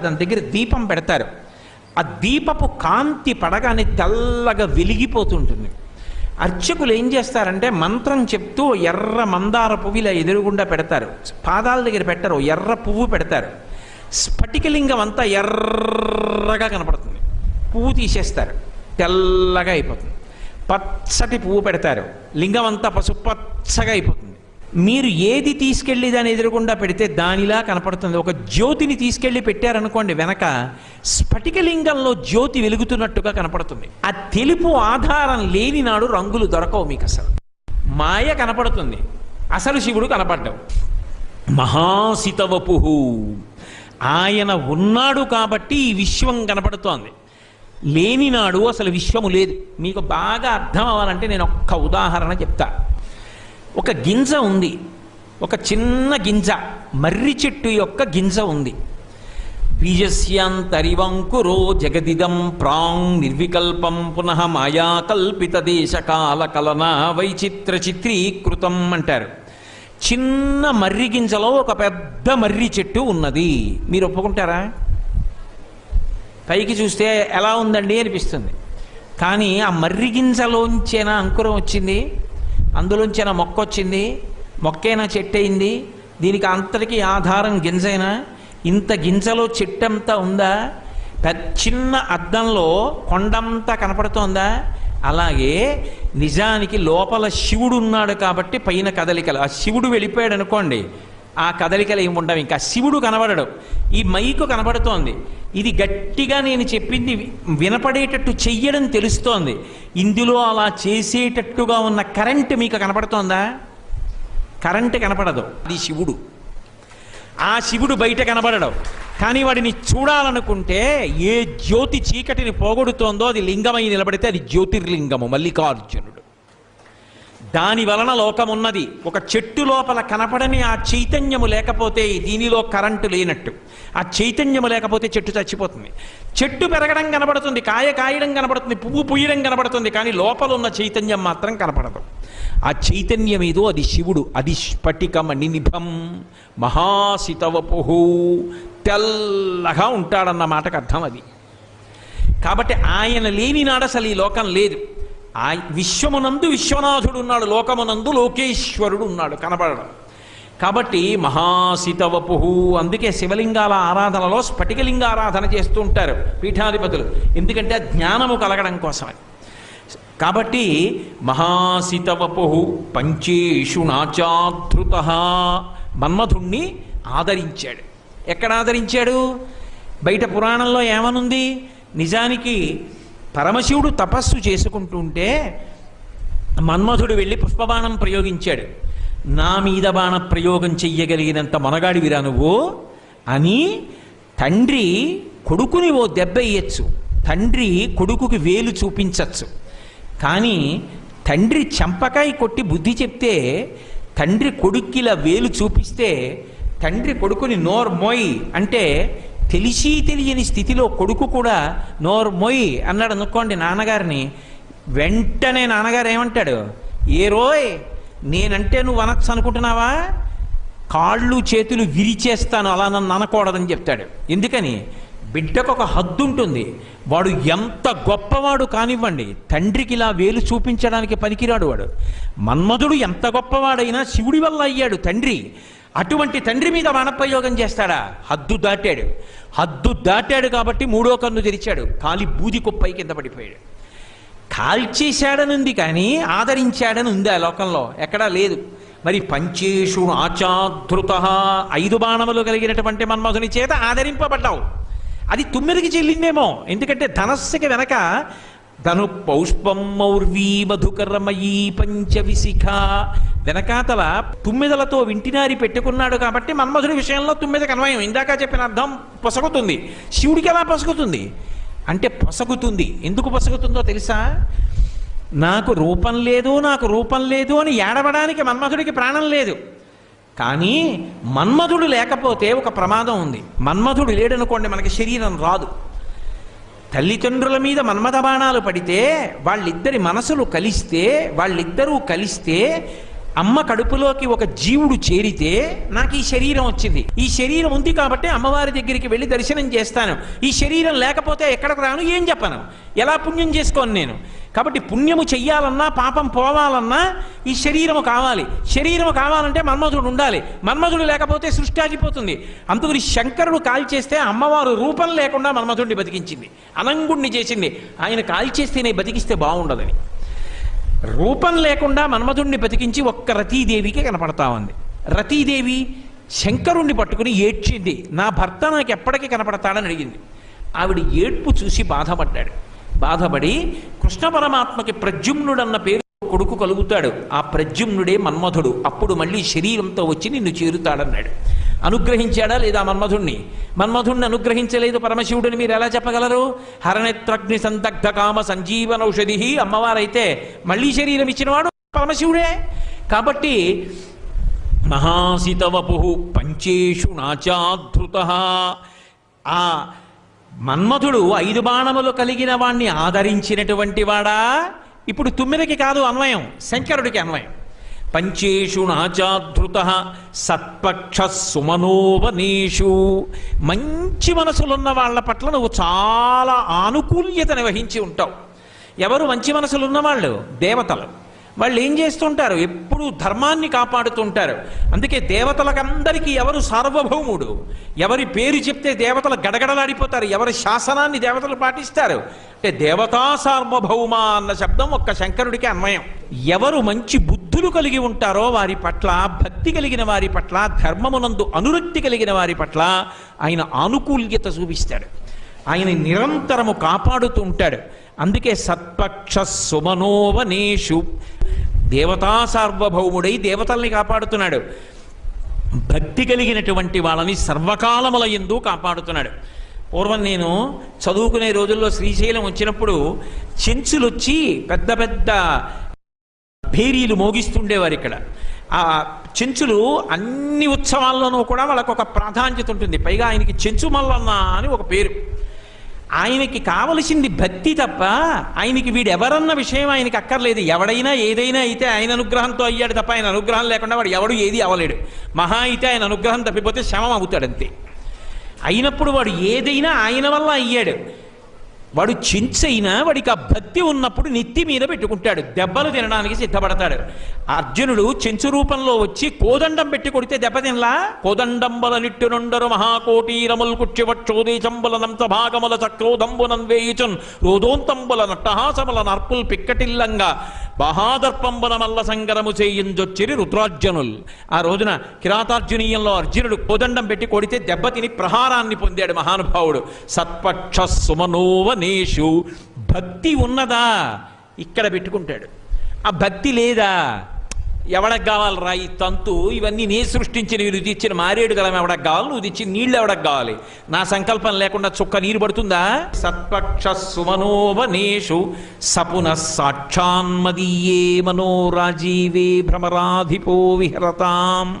దాని దగ్గర దీపం పెడతారు. ఆ దీపపు కాంతి పడగానే తెల్లగా వెలిగిపోతుంటుంది. అర్చకులు ఏం చేస్తారంటే మంత్రం చెప్తూ ఎర్ర మందార పువ్వు ఇలా ఎదురుగుండా పెడతారు. పాదాల దగ్గర పెట్టరు ఎర్ర పువ్వు పెడతారు. స్ఫటికలింగం అంతా ఎర్రగా కనపడుతుంది. పువ్వు తీసేస్తారు. తెల్లగా అయిపోతుంది. పచ్చటి పువ్వు పెడతారు. లింగం అంతా పసుపు పచ్చగా అయిపోతుంది. మీరు ఏది తీసుకెళ్ళి దాన్ని ఎదురకుండా పెడితే దానిలా కనపడుతుంది. ఒక జ్యోతిని తీసుకెళ్ళి పెట్టారనుకోండి వెనక స్ఫటికలింగంలో జ్యోతి వెలుగుతున్నట్టుగా కనపడుతుంది. ఆ తెలుపు ఆధారం లేని నాడు రంగులు దొరకవు మీకు అసలు. మాయ కనపడుతుంది. అసలు శివుడు కనపడ్డావు మహాసితవపు. ఆయన ఉన్నాడు కాబట్టి ఈ విశ్వం కనపడుతోంది. లేనినాడు అసలు విశ్వము లేదు. మీకు బాగా అర్థం అవ్వాలంటే నేను ఒక్క ఉదాహరణ చెప్తాను. ఒక గింజ ఉంది. ఒక చిన్న గింజ మర్రి చెట్టు యొక్క గింజ ఉంది. బీజస్యాంతరివంకురో జగదిదం ప్రాంగ్ నిర్వికల్పం పునః మాయాకల్పిత దేశకాల కలన వైచిత్ర చిత్రీకృతం అంటారు. చిన్న మర్రి గింజలో ఒక పెద్ద మర్రి చెట్టు ఉన్నది. మీరు ఒప్పుకుంటారా? పైకి చూస్తే ఎలా ఉందండి అనిపిస్తుంది. కానీ ఆ మర్రి గింజలోంచేనా అంకురం వచ్చింది? అందులోంచేనా మొక్క వచ్చింది మొక్కైనా చెట్టు అయింది దీనికి అంతటికి ఆధారం గింజైనా? ఇంత గింజలో చెట్టంతా ఉందా? పెద్ద చిన్న అద్దంలో కొండంతా కనపడుతోందా? అలాగే నిజానికి లోపల శివుడు ఉన్నాడు కాబట్టి పైన కదలికలు. ఆ శివుడు వెళ్ళిపోయాడు అనుకోండి ఆ కదలికలు ఏమి ఉండవు ఇంకా. శివుడు కనబడడు. ఈ మైకు కనబడుతోంది. ఇది గట్టిగా నేను చెప్పింది వినపడేటట్టు చెయ్యడం తెలుస్తోంది. ఇందులో అలా చేసేటట్టుగా ఉన్న కరెంట్ మీకు కనపడుతోందా కరెంట్ కనపడదు. అది శివుడు. ఆ శివుడు బయట కనబడడం. కానీ వాడిని చూడాలనుకుంటే ఏ జ్యోతి చీకటిని పోగొడుతోందో అది లింగమై నిలబడితే అది జ్యోతిర్లింగము మల్లికార్జునుడు. దాని వలన లోకమున్నది. ఒక చెట్టు లోపల కనపడని ఆ చైతన్యము లేకపోతే దీనిలో కరెంటు లేనట్టు. ఆ చైతన్యము లేకపోతే చెట్టు చచ్చిపోతుంది. చెట్టు పెరగడం కనబడుతుంది కాయ కాయడం కనబడుతుంది పువ్వు పుయ్యడం కనబడుతుంది కానీ లోపల ఉన్న చైతన్యం మాత్రం కనపడదు. ఆ చైతన్యం ఏదో అది శివుడు అది స్ఫటికమణి నిభం మహాసితవపుహు తెల్లగా ఉంటాడన్న మాటకు అర్థం అది. కాబట్టి ఆయన లేని నాడసలు ఈ లోకం లేదు. ఆ విశ్వమునందు విశ్వనాథుడు ఉన్నాడు లోకమునందు లోకేశ్వరుడు ఉన్నాడు కనబడడం. కాబట్టి మహాసితవపుహు అందుకే శివలింగాల ఆరాధనలో స్ఫటికలింగ ఆరాధన చేస్తూ ఉంటారు పీఠాధిపతులు. ఎందుకంటే ఆ జ్ఞానము కలగడం కోసమని కాబట్టి మహాసితవపుహు పంచేషు నాచాధృత మన్మధుణ్ణి ఆదరించాడు. ఎక్కడ ఆదరించాడు? బయట పురాణంలో ఏమనుంది? నిజానికి పరమశివుడు తపస్సు చేసుకుంటుంటే మన్మధుడు వెళ్ళి పుష్పబాణం ప్రయోగించాడు. నా మీద బాణ ప్రయోగం చెయ్యగలిగినంత మొనగాడివిరా నువ్వు? అని తండ్రి కొడుకుని ఓ దెబ్బ ఇయ్యచ్చు తండ్రి కొడుకుకి వేలు చూపించచ్చు. కానీ తండ్రి చెంపకాయ కొట్టి బుద్ధి చెప్తే తండ్రి కొడుక్కిలా వేలు చూపిస్తే తండ్రి కొడుకుని నోర్ మోయ్ అంటే తెలిసి తెలియని స్థితిలో కొడుకు కూడా నోరు మొయ్ అన్నాడు అనుకోండి నాన్నగారిని. వెంటనే నాన్నగారు ఏమంటాడు? ఏ రోయ్ నేనంటే నువ్వు అనొచ్చు అనుకుంటున్నావా? కాళ్ళు చేతులు విరిచేస్తాను అలా నన్ను అనకూడదని చెప్తాడు. ఎందుకని? బిడ్డకు ఒక హద్దు ఉంటుంది. వాడు ఎంత గొప్పవాడు కానివ్వండి తండ్రికి ఇలా వేలు చూపించడానికి పనికిరాడు వాడు. మన్మధుడు ఎంత గొప్పవాడైనా శివుడి వల్ల అయ్యాడు తండ్రి. అటువంటి తండ్రి మీద వానప్రయోగం చేస్తాడా? హద్దు దాటాడు. హద్దు దాటాడు కాబట్టి మూడో కన్ను తెరిచాడు. కాలి బూది కుప్పై కింద పడిపోయాడు. కాల్చేశాడనుంది కానీ ఆదరించాడని ఉంది ఆ లోకంలో. ఎక్కడా లేదు. మరి పంచేషు ఆచాధృత. ఐదు బాణములు కలిగినటువంటి మన్మధుని చేత ఆదరింపబడ్డావు. అది తుమ్మిదికి చెల్లిందేమో. ఎందుకంటే ధనస్సుకి వెనక ధను పౌష్పం మౌర్వీ మధుకరమయీ పంచవిశిఖ. వెనకాతల తుమ్మిదలతో వింటినారి పెట్టుకున్నాడు కాబట్టి మన్మధుడి విషయంలో తుమ్మిద కన్వయం. ఇందాక చెప్పిన అర్థం పొసగుతుంది. శివుడికి ఎలా పొసగుతుంది? అంటే పొసగుతుంది. ఎందుకు పొసగుతుందో తెలుసా? నాకు రూపం లేదు నాకు రూపం లేదు అని ఏడవడానికి మన్మధుడికి ప్రాణం లేదు. కానీ మన్మధుడు లేకపోతే ఒక ప్రమాదం ఉంది. మన్మధుడు లేడనుకోండి మనకి శరీరం రాదు. తల్లిదండ్రుల మీద మన్మథ బాణాలు పడితే వాళ్ళిద్దరి మనసులు కలిస్తే వాళ్ళిద్దరూ కలిస్తే అమ్మ కడుపులోకి ఒక జీవుడు చేరితే నాకు ఈ శరీరం వచ్చింది. ఈ శరీరం ఉంది కాబట్టి అమ్మవారి దగ్గరికి వెళ్ళి దర్శనం చేస్తాను. ఈ శరీరం లేకపోతే ఎక్కడికి రాను? ఏం చెప్పను? ఎలా పుణ్యం చేసుకోను నేను? కాబట్టి పుణ్యము చెయ్యాలన్నా పాపం పోవాలన్నా ఈ శరీరము కావాలి. శరీరము కావాలంటే మన్మధుడు ఉండాలి. మన్మధుడు లేకపోతే సృష్టి ఆగిపోతుంది. అందుకని శంకరుడు కాల్చేస్తే అమ్మవారు రూపం లేకుండా మన్మధుడిని బతికించింది. అనంగుణ్ణి చేసింది. ఆయన కాల్చేస్తేనే బతికిస్తే బాగుండదని. రూపం లేకుండా మన్మధుడిని బతికించి ఒక్క రతీదేవికి కనపడతా ఉంది. రతీదేవి శంకరుణ్ణి పట్టుకుని ఏడ్చింది. నా భర్త నాకు ఎప్పటికీ కనపడతాడని అడిగింది. ఆవిడ ఏడ్పు చూసి బాధపడ్డాడు. బాధపడి కృష్ణ పరమాత్మకి ప్రద్యుమ్నుడన్న పేరు కొడుకు కలుగుతాడు. ఆ ప్రద్యుమ్నుడే మన్మధుడు. అప్పుడు మళ్ళీ శరీరంతో వచ్చి నిన్ను చేరుతాడన్నాడు. అనుగ్రహించాడా లేదా మన్మధుణ్ణి? మన్మధుణ్ణి అనుగ్రహించలేదు పరమశివుడిని మీరు ఎలా చెప్పగలరు? హరనేత్రగ్ని సందగ్ధ కామ సంజీవనౌషధి అమ్మవారైతే మళ్ళీ శరీరం ఇచ్చినవాడు పరమశివుడే. కాబట్టి మహాసితవపు పంచేషు నాచాధృత ఆ మన్మధుడు ఐదు బాణములు కలిగిన వాణ్ణి ఆదరించినటువంటి వాడా? ఇప్పుడు తుమ్మిదకి కాదు అన్వయం శంకరుడికి అన్వయం. పంచేషు నాచాధృత సత్పక్ష సుమనోవనేషు. మంచి మనసులున్న వాళ్ళ పట్ల నువ్వు చాలా ఆనుకూల్యతను వహించి ఉంటావు. ఎవరు మంచి మనసులున్న వాళ్ళు? దేవతలు. వాళ్ళు ఏం చేస్తుంటారు? ఎప్పుడూ ధర్మాన్ని కాపాడుతుంటారు. అందుకే దేవతలకందరికీ ఎవరు సార్వభౌముడు? ఎవరి పేరు చెప్తే దేవతలు గడగడలాడిపోతారు. ఎవరి శాసనాన్ని దేవతలు పాటిస్తారు? అంటే దేవతా సార్వభౌమ అన్న శబ్దం ఒక్క శంకరుడికి అన్వయం. ఎవరు మంచి బుద్ధులు కలిగి ఉంటారో వారి పట్ల భక్తి కలిగిన వారి పట్ల ధర్మమునందు అనురక్తి కలిగిన వారి పట్ల ఆయన ఆనుకూల్యత చూపిస్తాడు. ఆయన నిరంతరము కాపాడుతూ ఉంటాడు అందుకే సత్పక్ష సుమనోవనేషు దేవతా సార్వభౌముడై దేవతల్ని కాపాడుతున్నాడు. భక్తి కలిగినటువంటి వాళ్ళని సర్వకాలముల ఎందు కాపాడుతున్నాడు. పూర్వం నేను చదువుకునే రోజుల్లో శ్రీశైలం వచ్చినప్పుడు చెంచులు వచ్చి పెద్ద పెద్ద భేరీలు మోగిస్తుండేవారు ఇక్కడ. ఆ చెంచులు అన్ని ఉత్సవాల్లోనూ కూడా వాళ్ళకు ఒక ప్రాధాన్యత ఉంటుంది. పైగా ఆయనకి చెంచు మల్లన్న అని ఒక పేరు. ఆయనకి కావలసింది భక్తి తప్ప ఆయనకి వీడు ఎవరన్న విషయం ఆయనకి అక్కర్లేదు. ఎవడైనా ఏదైనా అయితే ఆయన అనుగ్రహంతో అయ్యాడు తప్ప ఆయన అనుగ్రహం లేకుండా వాడు ఎవడు ఏది అవలేడు మహా అయితే ఆయన అనుగ్రహం తప్పిపోతే శమం అవుతాడంతే. అయినప్పుడు వాడు ఏదైనా ఆయన వల్ల అయ్యాడు. వాడు చించైనా వాడికి ఆ భక్తి ఉన్నప్పుడు నెత్తి మీద పెట్టుకుంటాడు. దెబ్బలు తినడానికి సిద్ధపడతాడు. అర్జునుడు చెంచు రూపంలో వచ్చి కోదండం పెట్టి కొడితే దెబ్బ తినలా? కోదండంబల నిట్టునుండరు మహాకోటీరముల్ కుక్షివక్షోదేశంబులనంత భాగముల చక్రోదంబునం వేయుచున్ రోదోంతంబుల నట్టహాసముల నర్పుల్ పిక్కటిల్లంగా మహాదర్పంబుల మల్ల సంగరము చేయించొచ్చిరి రుద్రార్జునుల్ ఆ రోజున కిరాతార్జునీయంలో అర్జునుడు కోదండం పెట్టి కొడితే దెబ్బతిని ప్రహారాన్ని పొందాడు మహానుభావుడు. సత్పక్ష సుమనోవనేషు భక్తి ఉన్నదా? ఇక్కడ పెట్టుకుంటాడు. ఆ భక్తి లేదా? ఎవడకు కావాలరా ఈ తంతు? ఇవన్నీ నే సృష్టించిన వీరు తెచ్చిన మారేడు గలం ఎవడకు కావాలి? నువ్వు తెచ్చిన నీళ్ళు ఎవడకు కావాలి? నా సంకల్పం లేకుండా చుక్క నీరు పడుతుందా? సత్పక్ష సుమనోవనేషు సపున సాక్షాన్మదీయే మనోరాజీవే భ్రమరాధిపో విహరతాం.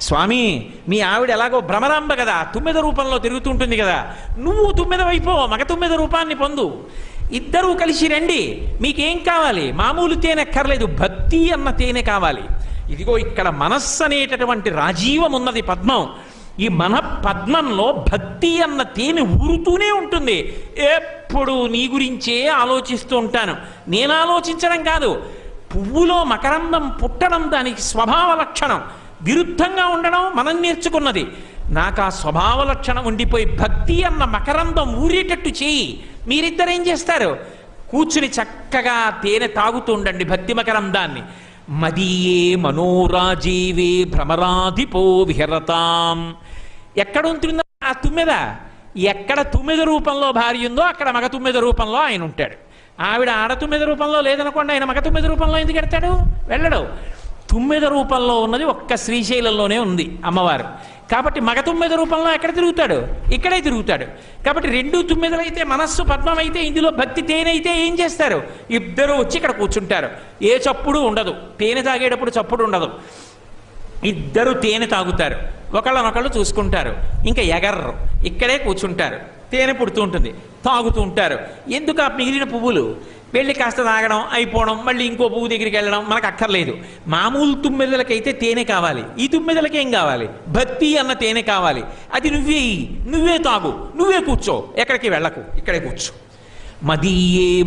స్వామి మీ ఆవిడ ఎలాగో భ్రమరాంబ కదా తుమ్మెద రూపంలో తిరుగుతుంటుంది కదా. నువ్వు తుమ్మిదవైపో మగ తుమ్మెద రూపాన్ని పొందు. ఇద్దరూ కలిసి రండి మీకేం కావాలి? మామూలు తేనె అక్కర్లేదు భక్తి అన్న తేనె కావాలి. ఇదిగో ఇక్కడ మనస్సు అనేటటువంటి రాజీవం ఉన్నది పద్మం. ఈ మన పద్మంలో భక్తి అన్న తేనె ఊరుతూనే ఉంటుంది. ఎప్పుడు నీ గురించే ఆలోచిస్తూ ఉంటాను. నేను ఆలోచించడం కాదు పువ్వులో మకరందం పుట్టడం దానికి స్వభావ లక్షణం. విరుద్ధంగా ఉండడం మనం నేర్చుకున్నది. నాకు ఆ స్వభావ లక్షణం ఉండిపోయి భక్తి అన్న మకరందం ఊరేటట్టు చేయి. మీరిద్దరు ఏం చేస్తారు? కూర్చుని చక్కగా తేనె తాగుతూ ఉండండి భక్తి మకరందాన్ని. మదీయే మనోరాజీవే భ్రమరాధిపో విహరతాం. ఎక్కడ ఉంటుందో ఆ తుమ్మెద? ఎక్కడ తుమ్మెద రూపంలో భార్య ఉందో అక్కడ మగ తుమ్మెద రూపంలో ఆయన ఉంటాడు. ఆవిడ ఆడ తుమ్మెద రూపంలో లేదనుకోండి ఆయన మగ తుమ్మెద రూపంలో ఎందుకు ఎడతాడు? వెళ్ళడు. తుమ్మెద రూపంలో ఉన్నది ఒక్క శ్రీశైలంలోనే ఉంది అమ్మవారు. కాబట్టి మగ తుమ్మెద రూపంలో ఎక్కడ తిరుగుతాడు? ఇక్కడే తిరుగుతాడు. కాబట్టి రెండు తుమ్మెదలైతే మనస్సు పద్మమైతే ఇందులో భక్తి తేనె అయితే ఏం చేస్తారు? ఇద్దరు వచ్చి ఇక్కడ కూర్చుంటారు. ఏ చప్పుడు ఉండదు. తేనె తాగేటప్పుడు చప్పుడు ఉండదు. ఇద్దరు తేనె తాగుతారు. ఒకళ్ళనొకళ్ళు చూసుకుంటారు. ఇంకా ఎగర్రు. ఇక్కడే కూర్చుంటారు. తేనె పుడుతూ ఉంటుంది. తాగుతూ ఉంటారు. ఎందుకు ఆ మిగిలిన పువ్వులు? వెళ్ళి కాస్త తాగడం అయిపోవడం మళ్ళీ ఇంకో పువ్వు దగ్గరికి వెళ్ళడం మనకు అక్కర్లేదు. మామూలు తుమ్మెదలకైతే తేనె కావాలి. ఈ తుమ్మెదలకి ఏం కావాలి? భక్తి అన్న తేనె కావాలి. అది నువ్వే నువ్వే తాగు నువ్వే కూర్చో ఎక్కడికి వెళ్ళకు ఇక్కడే కూర్చో. మదీయే